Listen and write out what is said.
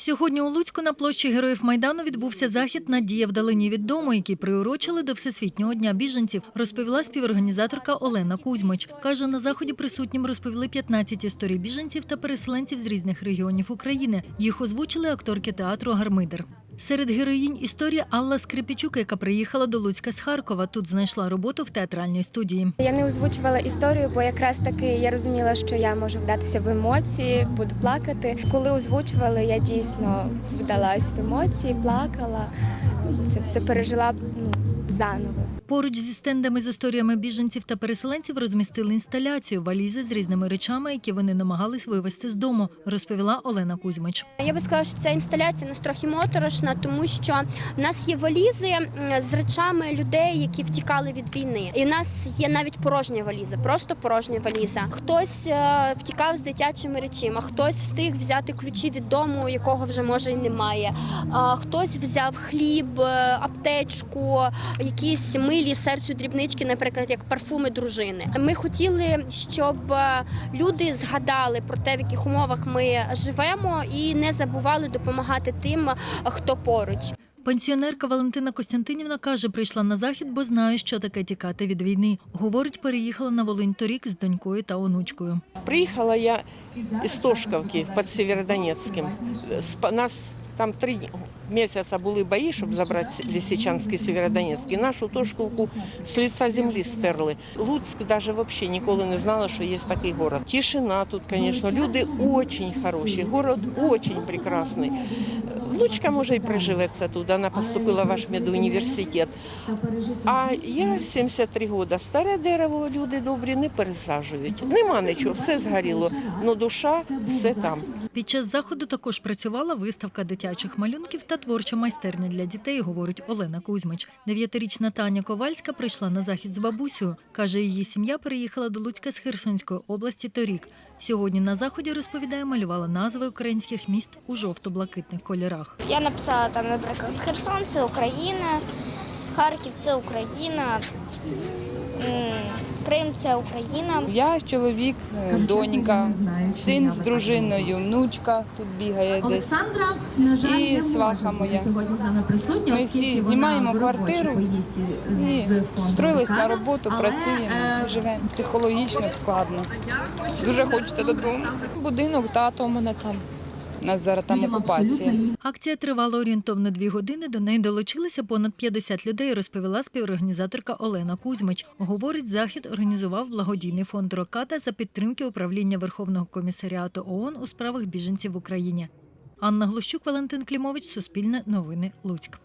Сьогодні у Луцьку на площі Героїв Майдану відбувся захід «Надія вдалині від дому», який приурочили до Всесвітнього дня біженців, розповіла співорганізаторка Олена Кузьмич. Каже, на заході присутнім розповіли 15 історій біженців та переселенців з різних регіонів України. Їх озвучили акторки театру «Гармидер». Серед героїнь історії Алла Скрипічук, яка приїхала до Луцька з Харкова. Тут знайшла роботу в театральній студії. Я не озвучувала історію, бо якраз таки я розуміла, що я можу вдатися в емоції, буду плакати. Коли озвучували, я дійсно вдалась в емоції, плакала. Це все пережила ну, заново. Поруч зі стендами з історіями біженців та переселенців розмістили інсталяцію валізи з різними речами, які вони намагались вивезти з дому, розповіла Олена Кузьмич. Я би сказала, що ця інсталяція нас трохи моторошна, тому що в нас є валізи з речами людей, які втікали від війни. І в нас є навіть порожня валіза, просто порожня валіза. Хтось е, втікав з дитячими речима, хтось встиг взяти ключі від дому, якого вже може і немає. Хтось взяв хліб, е, аптечку, якісь милі серцю дрібнички, наприклад, як парфуми дружини. Ми хотіли, щоб е, люди згадали про те, в яких умовах ми живемо, і не забували допомагати тим, хто поруч. Пенсіонерка Валентина Костянтинівна каже, прийшла на захід, бо знає, що таке тікати від війни. Говорить, переїхала на Волинь торік з донькою та онучкою. Приїхала я із Тошковки під Сєвєродонецьким. Спа- Нас там три місяці були бої, щоб забрати Лисичанський Сєвєродонецьк. І нашу Тошковку з лиця землі стерли. Луцьк навіть взагалі ніколи не знала, що є такий город. Тишина тут, звісно. Люди дуже хороші. Город дуже прекрасний. Внучка, може, і приживеться тут. Вона поступила в ваш медуніверситет. А я 73 роки. Старе дерево, люди добрі не пересаджують. Нема нічого, все згоріло. Ну душа все там. Під час заходу також працювала виставка дитячих малюнків та творча майстерня для дітей, говорить Олена Кузьмич. Дев'ятирічна Таня Ковальська прийшла на захід з бабусею. Каже, її сім'я переїхала до Луцька з Херсонської області торік. Сьогодні на заході розповідає, малювала назви українських міст у жовто-блакитних кольорах. Я написала там, наприклад, Херсон це Україна, Харків це Україна, Крим це Україна. Я чоловік, е, донька, син з дружиною, внучка тут бігає десь. Олександра, на жаль, І сваха моя. сьогодні з нами присутня, Ми всі знімаємо квартиру І встроїлись на роботу, працюємо, е, живемо. Психологічно складно. Дуже хочеться додому. Будинок, тато у мене там. У нас зараз там окупація. Акція тривала орієнтовно дві години. До неї долучилися понад 50 людей, розповіла співорганізаторка Олена Кузьмич. Говорить, захід організував благодійний фонд «Рокада» за підтримки управління Верховного комісаріату ООН у справах біженців в Україні. Анна Глущук, Валентин Клімович, Суспільне новини, Луцьк.